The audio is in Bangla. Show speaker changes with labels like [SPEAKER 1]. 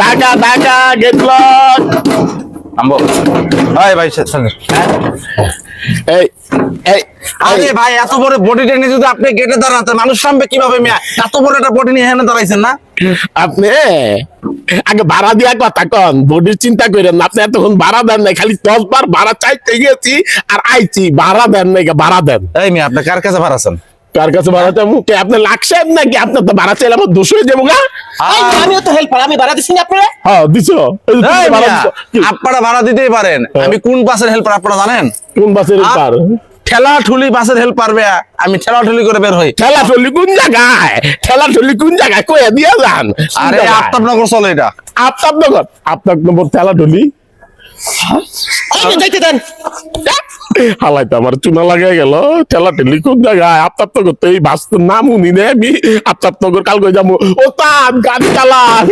[SPEAKER 1] ঢাকা ঢাকা
[SPEAKER 2] ভাই
[SPEAKER 1] এই এই
[SPEAKER 2] আরে ভাই এত বড় বডি টেনে যদি আপনি গেটে দাঁড়াতেন মানুষ সামনে কীভাবে মিয়া? এত বড় একটা বডি নিয়ে এখানে দাঁড়াইছেন না?
[SPEAKER 1] আপনি আগে ভাড়া দিয়া কথা কন বডির চিন্তা করেন আপনি এতক্ষণ ভাড়া দেন নাই খালি দশ বার ভাড়া চাইতে গেছি আর আইছি। ভাড়া দেন নাই ভাড়া দেন।
[SPEAKER 2] এই মিয়া আপনি কার কাছে ভাড়াছেন
[SPEAKER 1] কার কাছে ভাড়া চাবো কে আপনি লাগছেন নাকি? আপনার তো ভাড়া চাইলে আমার দোষ হয়ে যাব গা।
[SPEAKER 3] আমিও তো হেল্পার আমি ভাড়া দিচ্ছি না আপনারা?
[SPEAKER 1] হ্যাঁ দিছো। দিছো।
[SPEAKER 2] আপনারা ভাড়া দিতেই পারেন। আমি কোন বাসের হেল্পার আপনারা জানেন?
[SPEAKER 1] কোন বাসের
[SPEAKER 2] আপ-
[SPEAKER 1] পার
[SPEAKER 2] ঠেলা ঠুলি বাসের হেল্পার বে আমি ঠেলা ঠুলি করে বের হই।
[SPEAKER 1] ঠেলা ঠলি কোন জায়গায়? ঠেলা ঠলি কোন জায়গায়? কয়ে দিয়ে যান।
[SPEAKER 2] আরে আফতাবনগর চলে এটা।
[SPEAKER 1] আপনার নগর আপনার নম্বর ঠেলা ঠলি
[SPEAKER 3] যাইতে দেন।
[SPEAKER 1] হালাই তো আমার চুনা লাগাই গেল ঠেলা ঠেলি খুব জায়গায় আপতাপ্ত করতে এই বাস নাম উনি নে আমি আপনার নগর কাল কই যাব। ও তা গাড়ি চালান।